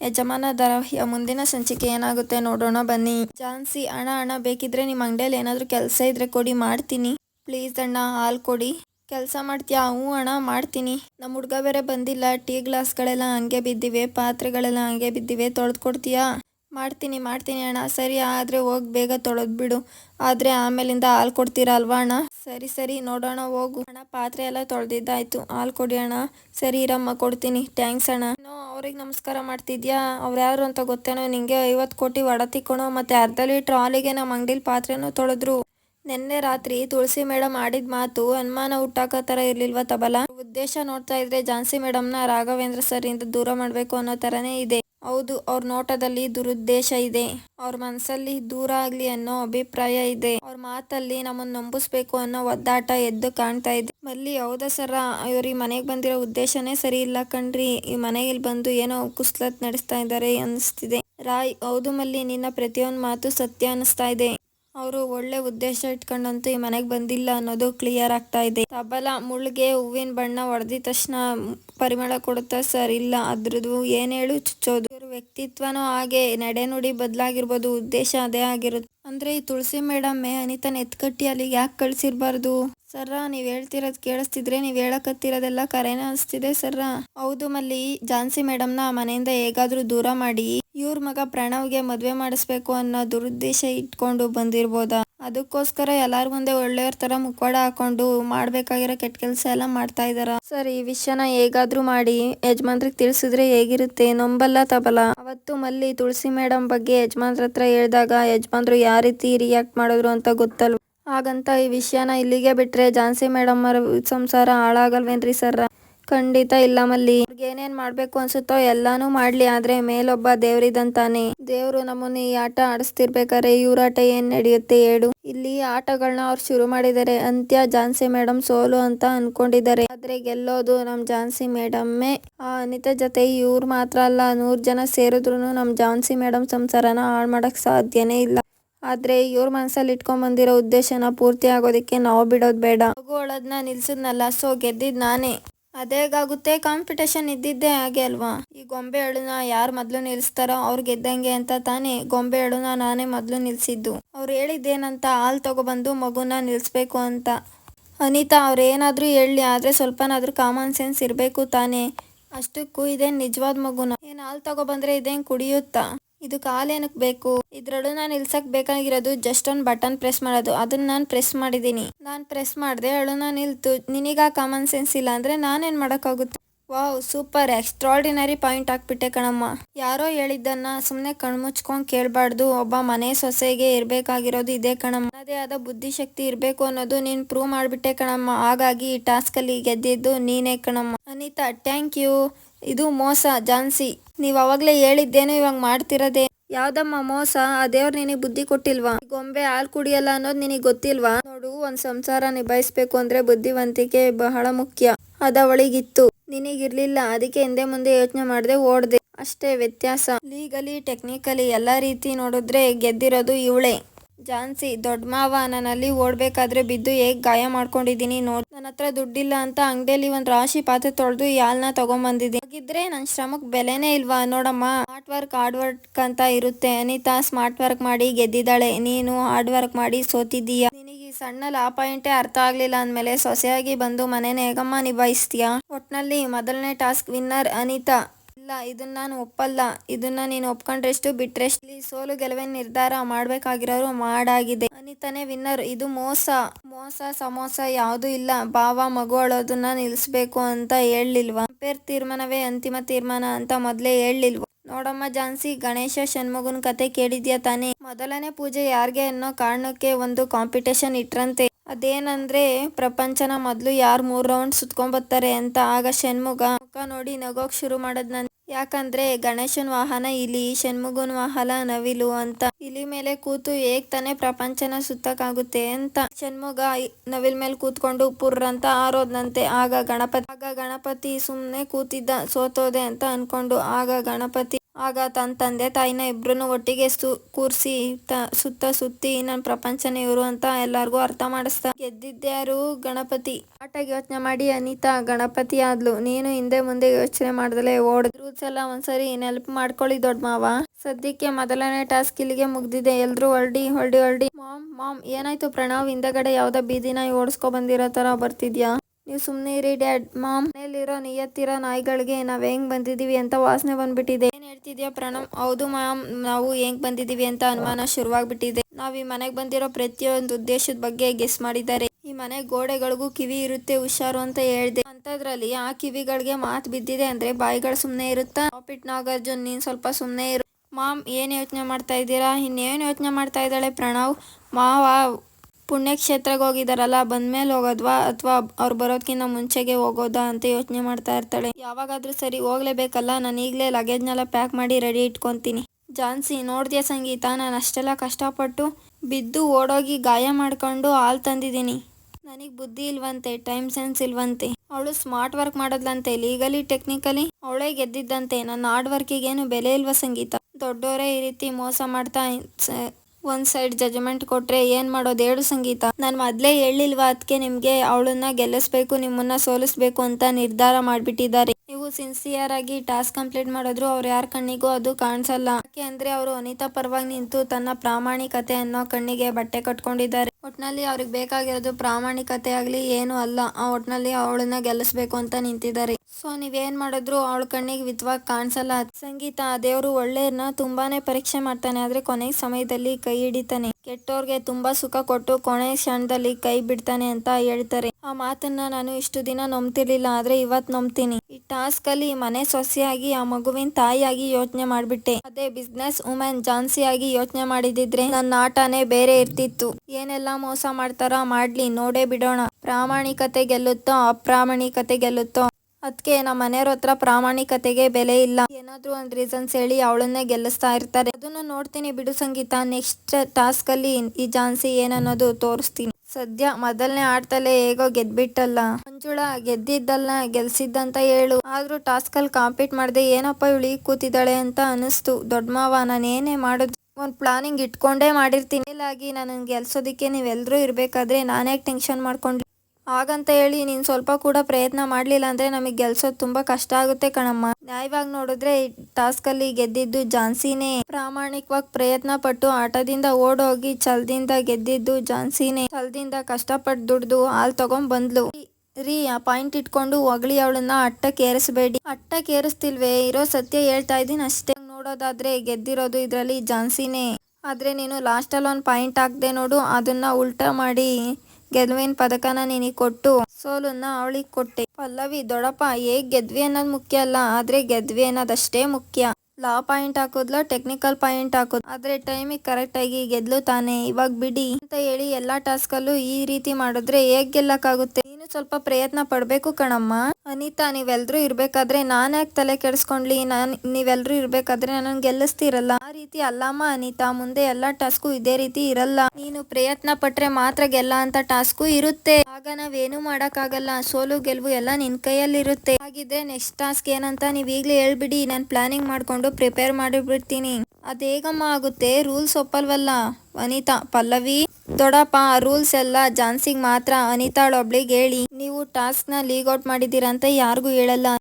ಯಜಮಾನ ಧಾರಾವಾಹಿಯ ಮುಂದಿನ ಸಂಚಿಕೆ ಏನಾಗುತ್ತೆ ನೋಡೋಣ ಬನ್ನಿ. ಜಾನ್ಸಿ, ಅಣ್ಣ ಅಣ್ಣ ಬೇಕಿದ್ರೆ ನಿಮ್ಮ ಅಂಗಡಿಯಲ್ಲಿ ಏನಾದರೂ ಕೆಲಸ ಇದ್ರೆ ಕೊಡಿ, ಮಾಡ್ತೀನಿ. ಪ್ಲೀಸ್ ಅಣ್ಣ, ಹಾಲು ಕೊಡಿ. ಕೆಲಸ ಮಾಡ್ತೀಯಾ? ಹ್ಞೂ ಅಣ್ಣ, ಮಾಡ್ತೀನಿ. ನಮ್ಮ ಹುಡುಗ ಬೇರೆ ಬಂದಿಲ್ಲ. ಟೀ ಗ್ಲಾಸ್ಗಳೆಲ್ಲ ಹಂಗೆ ಬಿದ್ದಿವೆ, ಪಾತ್ರೆಗಳೆಲ್ಲ ಹಂಗೆ ಬಿದ್ದಿವೆ ತೊಳೆದು ಕೊಡ್ತೀಯಾ ಮಾಡ್ತೀನಿ ಮಾಡ್ತೀನಿ ಅಣ್ಣ. ಸರಿ, ಆದರೆ ಹೋಗಿ, ಬೇಗ ತೊಳೆದು ಬಿಡು. ಆದರೆ ಆಮೇಲಿಂದ ಹಾಲು ಕೊಡ್ತೀರಾ ಅಲ್ವಾ ಅಣ್ಣ? ಸರಿ ಸರಿ, ನೋಡೋಣ, ಹೋಗು. ಅಣ್ಣ, ಪಾತ್ರೆ ಎಲ್ಲ ತೊಳೆದಿದ್ದಾಯ್ತು. ಹಾಲು ಕೊಡಿ ಅಣ್ಣ. ಸರಿ, ಇರಮ್ಮ, ಕೊಡ್ತೀನಿ. ಥ್ಯಾಂಕ್ಸ್ ಅಣ್ಣ. ನೋ ಅವ್ರಿಗೆ ನಮಸ್ಕಾರ ಮಾಡ್ತಿದ್ಯಾ? ಅವ್ರು ಯಾರು ಅಂತ ಗೊತ್ತೇನೋ ನಿಂಗೆ. ಐವತ್ತು ಕೋಟಿ ಒಡ ಮತ್ತು ಮತ್ತೆ ಅರ್ಧ ಲೀಟ್ರ್ ಹಾಲಿಗೆ ನಮ್ಮ ಅಂಗಡಿಲಿ ಪಾತ್ರೆನೂ ತೊಳೆದ್ರು. ನಿನ್ನೆ ರಾತ್ರಿ ತುಳಸಿ ಮೇಡಮ್ ಆಡಿದ ಮಾತು ಅನುಮಾನ ಹುಟ್ಟಾಕ ತರ ಇರ್ಲಿಲ್ವಾ ತಬಲ? ಉದ್ದೇಶ ನೋಡ್ತಾ ಇದ್ರೆ ಝಾನ್ಸಿ ಮೇಡಮ್ನ ರಾಘವೇಂದ್ರ ಸರ್ ಇಂದ ದೂರ ಮಾಡಬೇಕು ಅನ್ನೋ ತರನೇ ಇದೆ. ಹೌದು, ಅವ್ರ ನೋಟದಲ್ಲಿ ದುರುದ್ದೇಶ ಇದೆ. ಅವ್ರ ಮನಸ್ಸಲ್ಲಿ ದೂರ ಆಗ್ಲಿ ಅನ್ನೋ ಅಭಿಪ್ರಾಯ ಇದೆ. ಅವ್ರ ಮಾತಲ್ಲಿ ನಮ್ಮನ್ನ ನಂಬಿಸ್ಬೇಕು ಅನ್ನೋ ಒದ್ದಾಟ ಎದ್ದು ಕಾಣ್ತಾ ಇದೆ. ಮಲ್ಲಿ, ಹೌದಾ ಸರ ಇವ್ರ ಮನೆಗೆ ಬಂದಿರೋ ಉದ್ದೇಶನೇ ಸರಿ ಇಲ್ಲ ಕಣ್ರಿ. ಈ ಮನೆಗೆ ಬಂದು ಏನೋ ಕುಸ್ಲತ್ ನಡೆಸ್ತಾ ಇದ್ದಾರೆ ಅನಿಸ್ತಿದೆ ರಾಯ್, ಹೌದು ಮಲ್ಲಿ, ನಿನ್ನ ಪ್ರತಿಯೊಂದು ಮಾತು ಸತ್ಯ ಅನಿಸ್ತಾ ಇದೆ. ಅವರು ಒಳ್ಳೆ ಉದ್ದೇಶ ಇಟ್ಕೊಂಡಂತೂ ಈ ಮನೆಗೆ ಬಂದಿಲ್ಲ ಅನ್ನೋದು ಕ್ಲಿಯರ್ ಆಗ್ತಾ ಇದೆ. ತಬಲ ಮುಳ್ಳಿಗೆ ಹೂವಿನ ಬಣ್ಣ ಹೊಡೆದಿದ ತಕ್ಷಣ ಪರಿಮಳ ಕೊಡುತ್ತಾ, ಸರ್, ಇಲ್ಲ, ಅದ್ರದ್ದು ಏನ್ ಹೇಳು, ಚುಚ್ಚೋದು. ಇವ್ರ ವ್ಯಕ್ತಿತ್ವನೂ ಹಾಗೆ ನಡೆನುಡಿ ಬದಲಾಗಿರ್ಬೋದು, ಉದ್ದೇಶ ಅದೇ ಆಗಿರುತ್ತೆ ಅಂದ್ರೆ ಈ ತುಳಸಿ ಮೇಡಮ್ ಅನಿತನ ಎತ್ಕಟ್ಟಿ ಅಲ್ಲಿಗೆ ಯಾಕೆ ಕಳ್ಸಿರ್ಬಾರ್ದು? ಸರ್ರ, ನೀವ್ ಹೇಳ್ತಿರೋದ್ ಕೇಳಿಸ್ತಿದ್ರೆ ನೀವ್ ಹೇಳಕತ್ತಿರೋದೆಲ್ಲ ಕರೆನ ಅನಿಸ್ತಿದೆ ಸರ್ರ. ಹೌದು ಮಲ್ಲಿ ಝಾನ್ಸಿ ಮೇಡಮ್ನ ಮನೆಯಿಂದ ಹೇಗಾದ್ರೂ ದೂರ ಮಾಡಿ ಇವ್ರ ಮಗ ಪ್ರಣವ್ಗೆ ಮದ್ವೆ ಮಾಡಿಸ್ಬೇಕು ಅನ್ನೋ ದುರುದ್ದೇಶ ಇಟ್ಕೊಂಡು ಬಂದಿರ್ಬೋದ? ಅದಕ್ಕೋಸ್ಕರ ಎಲ್ಲಾರ ಮುಂದೆ ಒಳ್ಳೆಯವ್ರ ತರ ಮುಖವಾಡ ಹಾಕೊಂಡು ಮಾಡ್ಬೇಕಾಗಿರೋ ಕೆಟ್ಟ ಕೆಲಸ ಎಲ್ಲ ಮಾಡ್ತಾ ಇದಾರ ಸರ್, ಈ ವಿಷಯನ ಹೇಗಾದ್ರೂ ಮಾಡಿ ಯಜಮಾನ್ರಿಗೆ ತಿಳಿಸಿದ್ರೆ ಹೇಗಿರುತ್ತೆ? ನಂಬಲ್ಲ ತಬಲ. ಅವತ್ತು ಮಲ್ಲಿ ತುಳಸಿ ಮೇಡಮ್ ಬಗ್ಗೆ ಯಜಮಾನ್ರ ಹತ್ರ ಹೇಳಿದಾಗ ಯಜಮಾನ್ರು ಯಾವ ರೀತಿ ರಿಯಾಕ್ಟ್ ಮಾಡಿದ್ರು ಅಂತ ಗೊತ್ತಲ್ವ? ಹಾಗಂತ ಈ ವಿಷಯನ ಇಲ್ಲಿಗೆ ಬಿಟ್ರೆ ಝಾನ್ಸಿ ಮೇಡಮ್ ಅವರ ಸಂಸಾರ ಹಾಳಾಗಲ್ವೇನ್ರಿ ಸರ್? ಖಂಡಿತ ಇಲ್ಲ ಮಲ್ಲಿ. ಏನೇನ್ ಮಾಡ್ಬೇಕು ಅನ್ಸುತ್ತೋ ಎಲ್ಲಾನು ಮಾಡ್ಲಿ, ಆದ್ರೆ ಮೇಲೊಬ್ಬ ದೇವ್ರಿದಂತಾನೆ. ದೇವ್ರು ನಮ್ಮನ್ನ ಈ ಆಟ ಆಡಿಸ್ತಿರ್ಬೇಕಾರೆ ಇವ್ರ ಆಟ ಏನ್ ನಡೆಯುತ್ತೆ ಹೇಳು. ಇಲ್ಲಿ ಆಟಗಳನ್ನ ಅವ್ರು ಶುರು ಮಾಡಿದ್ದಾರೆ ಅಂತ್ಯ ಝಾನ್ಸಿ ಮೇಡಮ್ ಸೋಲು ಅಂತ ಅನ್ಕೊಂಡಿದ್ದಾರೆ ಆದ್ರೆ ಗೆಲ್ಲೋದು ನಮ್ ಝಾನ್ಸಿ ಮೇಡಮ್ಮೆ. ಆ ಅನಿತಾ ಜೊತೆ ಇವ್ರು ಮಾತ್ರ ಅಲ್ಲ, ನೂರ್ ಜನ ಸೇರಿದ್ರು ನಮ್ ಝಾನ್ಸಿ ಮೇಡಮ್ ಸಂಸಾರನ ಹಾಳ್ ಮಾಡಕ್ ಸಾಧ್ಯನೇ ಇಲ್ಲ. ಆದ್ರೆ ಇವ್ರ ಮನ್ಸಲ್ಲಿ ಇಟ್ಕೊಂಡ್ ಬಂದಿರೋ ಉದ್ದೇಶನ ಪೂರ್ತಿ ಆಗೋದಕ್ಕೆ ನಾವು ಬಿಡೋದ್ ಬೇಡ. ಮಗು ಒಳದ್ನ ನಿಲ್ಸಿದ್ನಲ್ಲ, ಸೊ ಗೆದ್ದಿದ್ ನಾನೇ. ಅದೇಗಾಗುತ್ತೆ ಕಾಂಪಿಟೇಷನ್ ಇದ್ದಿದ್ದೇ ಹಾಗೆ ಅಲ್ವಾ? ಈ ಗೊಂಬೆ ಅಳುನ ಯಾರು ಮೊದ್ಲು ನಿಲ್ಸ್ತಾರೋ ಅವ್ರು ಗೆದ್ದಂಗೆ ಅಂತ ತಾನೇ ಗೊಂಬೆ ಅಳುನ ನಾನೇ ಮೊದ್ಲು ನಿಲ್ಸಿದ್ದು. ಅವ್ರು ಹೇಳಿದ್ದೇನಂತ ಹಾಲು ತಗೊಬಂದು ಮಗುನ ನಿಲ್ಸ್ಬೇಕು ಅಂತ. ಅನಿತಾ, ಅವ್ರು ಏನಾದ್ರೂ ಹೇಳಿ ಆದ್ರೆ ಸ್ವಲ್ಪನಾದ್ರೂ ಕಾಮನ್ ಸೆನ್ಸ್ ಇರಬೇಕು ತಾನೇ. ಅಷ್ಟಕ್ಕೂ ಇದೇನ್ ನಿಜವಾದ ಮಗುನ? ಏನ್ ಹಾಲು ತಗೊಬಂದ್ರೆ ಇದೇನ್ ಕುಡಿಯುತ್ತಾ? ಇದಕ್ಕೆ ಕಾಲೇನಕ್ಕೆ ಬೇಕು? ಇದ್ರಲ್ಲೂ ನಾನು ನಿಲ್ಸಕ್ ಬೇಕಾಗಿರೋದು ಜಸ್ಟ್ ಒಂದು ಬಟನ್ ಪ್ರೆಸ್ ಮಾಡೋದು. ಅದನ್ನ ನಾನು ಪ್ರೆಸ್ ಮಾಡಿದ್ದೀನಿ. ನಾನು ಪ್ರೆಸ್ ಮಾಡಿದೆ ನಾನು ನಿಲ್ತು ನಿನಗ ಕಾಮನ್ ಸೆನ್ಸ್ ಇಲ್ಲ ಅಂದರೆ ನಾನೇನು ಮಾಡೋಕ್ಕಾಗುತ್ತೆ? ವಾವ್ ಸೂಪರ್ ಎಕ್ಸ್ಟ್ರಾಡಿನರಿ ಪಾಯಿಂಟ್ ಹಾಕ್ಬಿಟ್ಟೆ ಕಣಮ್ಮ. ಯಾರೋ ಹೇಳಿದ್ದನ್ನ ಸುಮ್ಮನೆ ಕಣ್ಮುಚ್ಕೊಂಡು ಕೇಳಬಾರ್ದು. ಒಬ್ಬ ಮನೆ ಸೊಸೆಗೆ ಇರಬೇಕಾಗಿರೋದು ಇದೇ ಕಣಮ್ಮ. ಅದೇ ಆದ ಬುದ್ಧಿಶಕ್ತಿ ಇರಬೇಕು ಅನ್ನೋದು ನೀನು ಪ್ರೂವ್ ಮಾಡಿಬಿಟ್ಟೆ ಕಣಮ್ಮ. ಹಾಗಾಗಿ ಈ ಟಾಸ್ಕ್ ಅಲ್ಲಿ ಗೆದ್ದಿದ್ದು ನೀನೇ ಕಣಮ್ಮ. ಅನಿತಾ ಥ್ಯಾಂಕ್ ಯು ಇದು ಮೋಸ ಝಾನ್ಸಿ ನೀವ್ ಅವಾಗ್ಲೇ ಹೇಳಿದ್ದೇನು ಇವಾಗ ಮಾಡ್ತಿರೋದೇ. ಯಾವ್ದಮ್ಮ ಮೋಸ? ಆ ದೇವ್ರ ನಿನಗ್ ಬುದ್ಧಿ ಕೊಟ್ಟಿಲ್ವಾ? ಗೊಂಬೆ ಹಾಲ್ ಕುಡಿಯಲ್ಲ ಅನ್ನೋದು ನಿನಗೆ ಗೊತ್ತಿಲ್ವಾ? ನೋಡು, ಒಂದ್ ಸಂಸಾರ ನಿಭಾಯಿಸ್ಬೇಕು ಅಂದ್ರೆ ಬುದ್ಧಿವಂತಿಕೆ ಬಹಳ ಮುಖ್ಯ. ಅದವಳಿಗಿತ್ತು ನಿನಗಿರ್ಲಿಲ್ಲ ಅದಕ್ಕೆ ಹಿಂದೆ ಮುಂದೆ ಯೋಚನೆ ಮಾಡದೆ ಓಡ್ದೆ. ಅಷ್ಟೇ ವ್ಯತ್ಯಾಸ. ಲೀಗಲಿ, ಟೆಕ್ನಿಕಲಿ ಎಲ್ಲಾ ರೀತಿ ನೋಡಿದ್ರೆ ಗೆದ್ದಿರೋದು ಇವಳೆ. ಝಾನ್ಸಿ ದೊಡ್ಡ ಮಾವ ನನ್ನಲ್ಲಿ ಓಡ್ಬೇಕಾದ್ರೆ ಬಿದ್ದು ಹೇಗ್ ಗಾಯ ಮಾಡ್ಕೊಂಡಿದೀನಿ ನೋಡ್. ನನ್ನ ಹತ್ರ ದುಡ್ಡಿಲ್ಲ ಅಂತ ಅಂಗಡಿಯಲ್ಲಿ ಒಂದ್ ರಾಶಿ ಪಾತ್ರೆ ತೊಳೆದು ಯಾಲ್ನ ಹಾಲ್ನ ತಗೊಂಬಂದಿದ್ದೀನಿ. ಹಾಗಿದ್ರೆ ನನ್ ಶ್ರಮಕ್ ಬೆಲೆನೇ ಇಲ್ವಾ ನೋಡಮ್ಮ. ಸ್ಮಾರ್ಟ್ ವರ್ಕ್ ಹಾರ್ಡ್ ವರ್ಕ್ ಅಂತ ಇರುತ್ತೆ. ಅನಿತಾ ಸ್ಮಾರ್ಟ್ ವರ್ಕ್ ಮಾಡಿ ಗೆದ್ದಿದ್ದಾಳೆ. ನೀನು ಹಾರ್ಡ್ ವರ್ಕ್ ಮಾಡಿ ಸೋತಿದ್ದೀಯ? ನಿನಗೆ ಈ ಸಣ್ಣ ಲಾ ಪಾಯಿಂಟೇ ಅರ್ಥ ಆಗ್ಲಿಲ್ಲ ಅಂದ್ಮೇಲೆ ಸೊಸೆಯಾಗಿ ಬಂದು ಮನೇನ ಹೇಗಮ್ಮ ನಿಭಾಯಿಸ್ತೀಯ? ಒಟ್ನಲ್ಲಿ ಮೊದಲನೇ ಟಾಸ್ಕ್ ವಿನ್ನರ್ ಅನಿತಾ. ಇಲ್ಲ, ಇದನ್ನ ನಾನು ಒಪ್ಪಲ್ಲ. ಇದನ್ನ ನೀನು ಒಪ್ಕೊಂಡ್ರೆಷ್ಟು ಬಿಟ್ರೆಷ್ಟು ಇಲ್ಲಿ ಸೋಲು ಗೆಲುವಿನ ನಿರ್ಧಾರ ಮಾಡ್ಬೇಕಾಗಿರೋರು ಮಾಡಾಗಿದೆ. ಅನಿತಾನೆ ವಿನ್ನರ್. ಇದು ಮೋಸ. ಮೋಸ, ಸಮೋಸ ಯಾವುದು ಇಲ್ಲ. ಭಾವ, ಮಗು ಅಳೋದನ್ನ ನಿಲ್ಲಿಸ್ಬೇಕು ಅಂತ ಹೇಳಲಿಲ್ವಾ? ಅಂಪೇರ್ ತೀರ್ಮಾನವೇ ಅಂತಿಮ ತೀರ್ಮಾನ ಅಂತ ಮೊದ್ಲೇ ಹೇಳಲಿಲ್ವಾ? ನೋಡಮ್ಮ ಜಾನ್ಸಿ, ಗಣೇಶ, ಷಣ್ಮಗುನ್ ಕತೆ ಕೇಳಿದ್ಯಾ ತಾನೆ? ಮೊದಲನೇ ಪೂಜೆ ಯಾರ್ಗೆ ಅನ್ನೋ ಕಾರಣಕ್ಕೆ ಒಂದು ಕಾಂಪಿಟೇಷನ್ ಇಟ್ರಂತೆ. ಅದೇನಂದ್ರೆ, ಪ್ರಪಂಚನ ಮೊದ್ಲು ಯಾರ್ ಮೂರ್ ರೌಂಡ್ ಸುತ್ಕೊಂಡ್ ಬರ್ತಾರೆ ಅಂತ. ಆಗ ಷಣ್ಮುಗ ಮುಖ ನೋಡಿ ನಗೋಕ್ ಶುರು ಮಾಡದ್ನಂತೆ ಯಾಕಂದ್ರೆ ಗಣೇಶನ್ ವಾಹನ ಇಲಿ ಷಣ್ಮುಗನ್ ವಾಹನ ನವಿಲು ಅಂತ. ಇಲಿ ಮೇಲೆ ಕೂತು ಏಕ್ ತಾನೇ ಪ್ರಪಂಚನ ಸುತ್ತಕ್ಕಾಗುತ್ತೆ ಅಂತ. ಷಣ್ಮುಗ ನವಿಲ್ ಮೇಲೆ ಕೂತ್ಕೊಂಡು ಪುರ್ರ್ ಅಂತ ಆರೋದ್ನಂತೆ. ಆಗ ಗಣಪತಿ ಆಗ ಗಣಪತಿ ಸುಮ್ನೆ ಕೂತಿದ್ದ ಸೋತೋದೆ ಅಂತ ಅನ್ಕೊಂಡು ಆಗ ಗಣಪತಿ ಆಗ ತನ್ನ ತಂದೆ ತಾಯಿನ ಇಬ್ರುನು ಒಟ್ಟಿಗೆ ಸು, ಕೂರಿಸಿ, ತ, ಸುತ್ತ ಸುತ್ತಿ ನನ್ನ ಪ್ರಪಂಚನೇ ಇವರು ಅಂತ ಎಲ್ಲರಿಗೂ ಅರ್ಥ ಮಾಡಿಸ್ತಾ ಗೆದ್ದಿದ್ದ್ಯಾರು ಗಣಪತಿ. ಆಟಾಗಿ ಯೋಚನೆ ಮಾಡಿ ಅನಿತಾ ಗಣಪತಿ ಆದ್ಲು. ನೀನು ಹಿಂದೆ ಮುಂದೆ ಯೋಚನೆ ಮಾಡ್ದಲೆ ಓಡಿದ್ರು ಸಲ ಒಂದ್ಸರಿ ನೆನಪು ಮಾಡ್ಕೊಳ್ಳಿ ದೊಡ್ಡ ಮಾವ. ಸದ್ಯಕ್ಕೆ ಮೊದಲನೇ ಟಾಸ್ಕ್ ಇಲ್ಲಿಗೆ ಮುಗ್ದಿದೆ. ಎಲ್ರು ಹೊರಡಿ ಹೊರಡಿ ಹೊರಡಿ. ಮಾಮ್ ಮಾಮ್, ಏನಾಯ್ತು ಪ್ರಣವ್? ಹಿಂದೆಗಡೆ ಯಾವ್ದೋ ಬೀದಿನ ಓಡಿಸ್ಕೊ ಬಂದಿರೋ ತರ ಬರ್ತಿದ್ಯಾ? ನೀವು ಸುಮ್ಮನೆ ಇರಿ, ಡ್ಯಾಡ್. ಮಾಮ್ ಮನೇಲಿರೋ ನಿಯತ್ತಿರೋ ನಾಯಿಗಳಿಗೆ ನಾವು ಹೆಂಗ್ ಬಂದಿದೀವಿ ಅಂತ ವಾಸನೆ ಬಂದ್ಬಿಟ್ಟಿದೆ. ಏನ್ ಹೇಳ್ತಿದ್ಯಾ ಪ್ರಣವ್? ಹೌದು ಮ್ಯಾಮ್ ನಾವು ಹೆಂಗ್ ಬಂದಿದೀವಿ ಅಂತ ಅನುಮಾನ ಶುರುವಾಗ್ಬಿಟ್ಟಿದೆ. ನಾವ್ ಈ ಮನೆಗ್ ಬಂದಿರೋ ಪ್ರತಿಯೊಂದು ಉದ್ದೇಶದ ಬಗ್ಗೆ ಗೆಸ್ ಮಾಡಿದ್ದಾರೆ. ಈ ಮನೆ ಗೋಡೆಗಳಿಗೂ ಕಿವಿ ಇರುತ್ತೆ, ಹುಷಾರು ಅಂತ ಹೇಳ್ದೆ. ಅಂತದ್ರಲ್ಲಿ ಆ ಕಿವಿಗಳಿಗೆ ಮಾತ್ ಬಿದ್ದಿದೆ ಅಂದ್ರೆ ಬಾಯಿಗಳು ಸುಮ್ನೆ ಇರುತ್ತಾ? ಟಾಪಿಟ್ ನಾಗಾರ್ಜುನ್, ನೀನ್ ಸ್ವಲ್ಪ ಸುಮ್ನೆ ಇರು. ಮಾಮ್, ಏನ್ ಯೋಚನೆ ಮಾಡ್ತಾ ಇದ್ದೀರಾ? ಇನ್ನೇನ್ ಯೋಚನೆ ಮಾಡ್ತಾ ಇದ್ದಾಳೆ ಪ್ರಣವ್? ಮಾವ ಪುಣ್ಯಕ್ಷೇತ್ರಕ್ಕೆ ಹೋಗಿದಾರಲ್ಲ, ಬಂದ್ಮೇಲೆ ಹೋಗೋದ್ವಾ ಅಥವಾ ಅವ್ರು ಬರೋದ್ಕಿಂತ ಮುಂಚೆಗೆ ಹೋಗೋದಾ ಅಂತ ಯೋಚನೆ ಮಾಡ್ತಾ ಇರ್ತಾಳೆ. ಯಾವಾಗಾದ್ರೂ ಸರಿ ಹೋಗ್ಲೇಬೇಕಲ್ಲ, ನಾನು ಈಗಲೇ ಲಗೇಜ್ನೆಲ್ಲ ಪ್ಯಾಕ್ ಮಾಡಿ ರೆಡಿ ಇಟ್ಕೊಂತೀನಿ. ಜಾನ್ಸಿ, ನೋಡ್ದ್ಯಾ ಸಂಗೀತ? ನಾನು ಅಷ್ಟೆಲ್ಲ ಕಷ್ಟಪಟ್ಟು ಬಿದ್ದು ಓಡೋಗಿ ಗಾಯ ಮಾಡ್ಕೊಂಡು ಹಾಲು ತಂದಿದ್ದೀನಿ. ನನಗೆ ಬುದ್ಧಿ ಇಲ್ವಂತೆ ಟೈಮ್ ಸೆನ್ಸ್ ಇಲ್ವಂತೆ. ಅವಳು ಸ್ಮಾರ್ಟ್ ವರ್ಕ್ ಮಾಡೋದ್ಲಂತೆ ಲೀಗಲಿ ಟೆಕ್ನಿಕಲಿ ಅವಳೇ ಗೆದ್ದಿದ್ದಂತೆ. ನನ್ನ ಹಾರ್ಡ್ ವರ್ಕಿಗೇನು ಬೆಲೆ ಇಲ್ವ ಸಂಗೀತ? ದೊಡ್ಡವರೇ ಈ ರೀತಿ ಮೋಸ ಮಾಡ್ತಾ ಒಂದ್ ಸೈಡ್ ಜಜ್ಮೆಂಟ್ ಕೊಟ್ರೆ ಏನ್ ಮಾಡೋದು? ಹೇಳು ಸಂಗೀತ. ನಾನು ಮೊದ್ಲೇ ಹೇಳಿಲ್ವಾ ಅದಕ್ಕೆ ನಿಮ್ಗೆ ಅವಳನ್ನ ಗೆಲ್ಲಿಸ್ಬೇಕು, ನಿಮ್ಮನ್ನ ಸೋಲಿಸ್ಬೇಕು ಅಂತ ನಿರ್ಧಾರ ಮಾಡ್ಬಿಟ್ಟಿದ್ದಾರೆ. ನೀವು ಸಿನ್ಸಿಯರ್ ಆಗಿ ಟಾಸ್ಕ್ ಕಂಪ್ಲೀಟ್ ಮಾಡಿದ್ರು, ಅವ್ರ ಯಾರ ಕಣ್ಣಿಗೂ ಅದು ಕಾಣಿಸಲ್ಲ. ಯಾಕೆ ಅಂದ್ರೆ ಅವರು ಅನಿತಾ ಪರವಾಗಿ ನಿಂತು ತನ್ನ ಪ್ರಾಮಾಣಿಕತೆ ಅನ್ನೋ ಕಣ್ಣಿಗೆ ಬಟ್ಟೆ ಕಟ್ಕೊಂಡಿದ್ದಾರೆ. ಒಟ್ನಲ್ಲಿ ಅವ್ರಿಗೆ ಬೇಕಾಗಿರೋದು ಪ್ರಾಮಾಣಿಕತೆ ಆಗ್ಲಿ, ಏನು ಅಲ್ಲ. ಆ ಒಟ್ನಲ್ಲಿ ಅವಳನ್ನ ಗೆಲ್ಲಿಸ್ಬೇಕು ಅಂತ ನಿಂತಿದ್ದಾರೆ. ಸೊ, ನೀವೇನ್ ಮಾಡಿದ್ರು? ಅವಳ ಕಣ್ಣಿಗೆ ವಿಧವಾಗಿ ಕಾಣಿಸಲ್ಲ. ಸಂಗೀತ, ದೇವರು ಒಳ್ಳೆಯನ್ನ ತುಂಬಾನೇ ಪರೀಕ್ಷೆ ಮಾಡ್ತಾನೆ, ಆದ್ರೆ ಕೊನೆ ಸಮಯದಲ್ಲಿ ಕೈ ಹಿಡಿತಾನೆ. ಕೆಟ್ಟವ್ರಿಗೆ ತುಂಬಾ ಸುಖ ಕೊಟ್ಟು ಕೊನೆ ಕ್ಷಣದಲ್ಲಿ ಕೈ ಬಿಡ್ತಾನೆ ಅಂತ ಹೇಳ್ತಾರೆ. ಆ ಮಾತನ್ನ ನಾನು ಇಷ್ಟು ದಿನ ನಂಬ್ತಿರ್ಲಿಲ್ಲ, ಆದ್ರೆ ಇವತ್ ನಂಬ್ತೀನಿ. ಈ ಟಾಸ್ಕ್ ಅಲ್ಲಿ ಮನೆ ಸೊಸೆಯಾಗಿ, ಆ ಮಗುವಿನ ತಾಯಿಯಾಗಿ ಯೋಚನೆ ಮಾಡ್ಬಿಟ್ಟೆ. ಅದೇ ಬಿಸ್ನೆಸ್ ವುಮೆನ್ ಜಾನ್ಸಿಯಾಗಿ ಯೋಚನೆ ಮಾಡಿದಿದ್ರೆ ನನ್ನ ಆಟನೇ ಬೇರೆ ಇರ್ತಿತ್ತು. ಏನೆಲ್ಲ ಮೋಸ ಮಾಡ್ತಾರ ಮಾಡ್ಲಿ, ನೋಡೇ ಬಿಡೋಣ. ಪ್ರಾಮಾಣಿಕತೆ ಗೆಲ್ಲುತ್ತೋ ಅಪ್ರಾಮಾಣಿಕತೆ ಗೆಲ್ಲುತ್ತೋ? ಅದಕ್ಕೆ ನಮ್ಮ ಮನೆಯವ್ರ ಹತ್ರ ಪ್ರಾಮಾಣಿಕತೆಗೆ ಬೆಲೆ ಇಲ್ಲ. ಏನಾದ್ರೂ ಒಂದ್ ರೀಸನ್ಸ್ ಹೇಳಿ ಅವಳನ್ನೇ ಗೆಲ್ಲಿಸ್ತಾ ಇರ್ತಾರೆ. ಅದನ್ನ ನೋಡ್ತೀನಿ ಬಿಡು ಸಂಗೀತ. ನೆಕ್ಸ್ಟ್ ಟಾಸ್ಕ್ ಅಲ್ಲಿ ಈ ಜಾನ್ಸಿ ಏನನ್ನೋದು ತೋರಿಸ್ತೀನಿ. ಸದ್ಯ ಮೊದಲನೇ ಆಡ್ತಲೇ ಹೇಗೋ ಗೆದ್ಬಿಟ್ಟಲ್ಲ. ಮಂಜುಳ ಗೆದ್ದಿದ್ದಲ್ಲ ಗೆಲ್ಸಿದ್ದಂತ ಹೇಳು. ಆದ್ರೂ ಟಾಸ್ಕ್ ಅಲ್ಲಿ ಕಾಂಪೀಟ್ ಮಾಡ್ದೆ ಏನಪ್ಪ ಈಗ ಕೂತಿದ್ದಾಳೆ ಅಂತ ಅನಿಸ್ತು ದೊಡ್ಡ ಮಾವ ನಾನೇನೇ ಮಾಡೋದು ಒಂದ್ ಪ್ಲಾನಿಂಗ್ ಇಟ್ಕೊಂಡೇ ಮಾಡಿರ್ತೀನಿ. ಮೇಲಾಗಿ ನಾನು ಗೆಲ್ಸೋದಿಕ್ಕೆ ನೀವೆಲ್ಲರೂ ಇರ್ಬೇಕಾದ್ರೆ ನಾನೇ ಟೆನ್ಷನ್ ಮಾಡ್ಕೊಂಡ್ಲಿ ಹಾಗಂತ ಹೇಳಿ ನೀನ್ ಸ್ವಲ್ಪ ಕೂಡ ಪ್ರಯತ್ನ ಮಾಡ್ಲಿಲ್ಲ ಅಂದ್ರೆ ನಮಗೆ ಗೆಲ್ಸೋದ್ ತುಂಬಾ ಕಷ್ಟ ಆಗುತ್ತೆ ಕಣಮ್ಮ. ನ್ಯಾಯವಾಗಿ ನೋಡಿದ್ರೆ ಈ ಟಾಸ್ಕ್ ಅಲ್ಲಿ ಗೆದ್ದಿದ್ದು ಜಾನ್ಸಿನೇ. ಪ್ರಾಮಾಣಿಕವಾಗಿ ಪ್ರಯತ್ನ ಪಟ್ಟು ಆಟದಿಂದ ಓಡೋಗಿ ಛಲದಿಂದ ಗೆದ್ದಿದ್ದು ಜಾನ್ಸಿನೇ. ಛಲದಿಂದ ಕಷ್ಟಪಟ್ಟು ದುಡ್ದು ಹಾಲ್ ತಗೊಂಡ್ ಬಂದ್ಲು. ರೀ- ರೀ, ಆ ಪಾಯಿಂಟ್ ಇಟ್ಕೊಂಡು ಒಗಳಿ ಅವಳನ್ನ ಅಟ್ಟ ಕೇರಿಸ್ಬೇಡಿ ಅಟ್ಟ ಕೇರಿಸ್ತಿಲ್ವೇ ಇರೋ ಸತ್ಯ ಹೇಳ್ತಾ ಇದೀನಿ ಅಷ್ಟೇ. ನೋಡೋದಾದ್ರೆ ಗೆದ್ದಿರೋದು ಇದ್ರಲ್ಲಿ ಜಾನ್ಸಿನೇ. ಆದ್ರೆ ನೀನು ಲಾಸ್ಟಲ್ಲಿ ಒಂದು ಪಾಯಿಂಟ್ ಹಾಕ್ದೆ ನೋಡು, ಅದನ್ನ ಉಲ್ಟಾ ಮಾಡಿ. ಗೆಲುವಿನ ಪದಕನ ನಿನಗೆ ಕೊಟ್ಟು ಸೋಲನ್ನ ಅವಳಿಗೆ ಕೊಟ್ಟೆ. ಪಲ್ಲವಿ, ದೊಡಪ್ಪ ಹೇಗ್ ಗೆದ್ವಿ ಅನ್ನೋದು ಮುಖ್ಯ ಅಲ್ಲ, ಆದ್ರೆ ಗೆದ್ವಿ ಅನ್ನೋದಷ್ಟೇ ಮುಖ್ಯ. ಲಾ ಪಾಯಿಂಟ್ ಹಾಕೋದ್ಲ ಟೆಕ್ನಿಕಲ್ ಪಾಯಿಂಟ್ ಹಾಕೋದ್, ಆದ್ರೆ ಟೈಮಿಗೆ ಕರೆಕ್ಟ್ ಆಗಿ ಗೆದ್ಲು ತಾನೆ. ಇವಾಗ ಬಿಡಿ ಅಂತ ಹೇಳಿ ಎಲ್ಲಾ ಟಾಸ್ಕ್ ಅಲ್ಲೂ ಈ ರೀತಿ ಮಾಡಿದ್ರೆ ಹೇಗ್ ಗೆಲ್ಲಕ್ಕಾಗುತ್ತೆ? ನೀನು ಸ್ವಲ್ಪ ಪ್ರಯತ್ನ ಪಡ್ಬೇಕು ಕಣಮ್ಮ. ಅನಿತಾ ನೀವೆಲ್ಲರೂ ಇರಬೇಕಾದ್ರೆ ನಾನು ಯಾಕೆ ತಲೆ ಕೆಡಿಸ್ಕೊಂಡ್ಲಿ? ನಾನು ನೀವೆಲ್ಲರೂ ಇರಬೇಕಾದ್ರೆ ನಾನು ಗೆಲ್ಲಿಸ್ತಿರಲ್ಲ? ಆ ರೀತಿ ಅಲ್ಲಮ್ಮ ಅನಿತಾ, ಮುಂದೆ ಎಲ್ಲ ಟಾಸ್ಕು ಇದೇ ರೀತಿ ಇರಲ್ಲ. ನೀನು ಪ್ರಯತ್ನ ಪಟ್ರೆ ಮಾತ್ರ ಗೆಲ್ಲ ಅಂತ ಟಾಸ್ಕು ಇರುತ್ತೆ. ಆಗ ನಾವೇನು ಮಾಡೋಕ್ಕಾಗಲ್ಲ. ಸೋಲು, ಗೆಲುವು ಎಲ್ಲ ನಿನ್ ಕೈಯಲ್ಲಿರುತ್ತೆ. ಹಾಗಿದ್ರೆ ನೆಕ್ಸ್ಟ್ ಟಾಸ್ಕ್ ಏನಂತ ನೀವು ಈಗಲೇ ಹೇಳ್ಬಿಡಿ. ನಾನು ಪ್ಲಾನಿಂಗ್ ಮಾಡ್ಕೊಂಡು ಪ್ರಿಪೇರ್ ಮಾಡಿಬಿಡ್ತೀನಿ. ಅದೇಗಮ್ಮ ಆಗುತ್ತೆ? ರೂಲ್ಸ್ ಒಪ್ಪಲ್ವಲ್ಲ? ಅನಿತಾ, ಪಲ್ಲವಿ? ದೊಡ್ಡಪ್ಪ ರೂಲ್ಸ್ ಎಲ್ಲ ಜಾನ್ಸಿಗ್ ಮಾತ್ರ ಅನಿತಾಳೊಬ್ಳಿಗೆ ಹೇಳಿ, ನೀವು ಟಾಸ್ಕ್ನ ಲೀಗ್ ಔಟ್ ಮಾಡಿದೀರಂತ ಯಾರಿಗೂ ಹೇಳಲ್ಲ.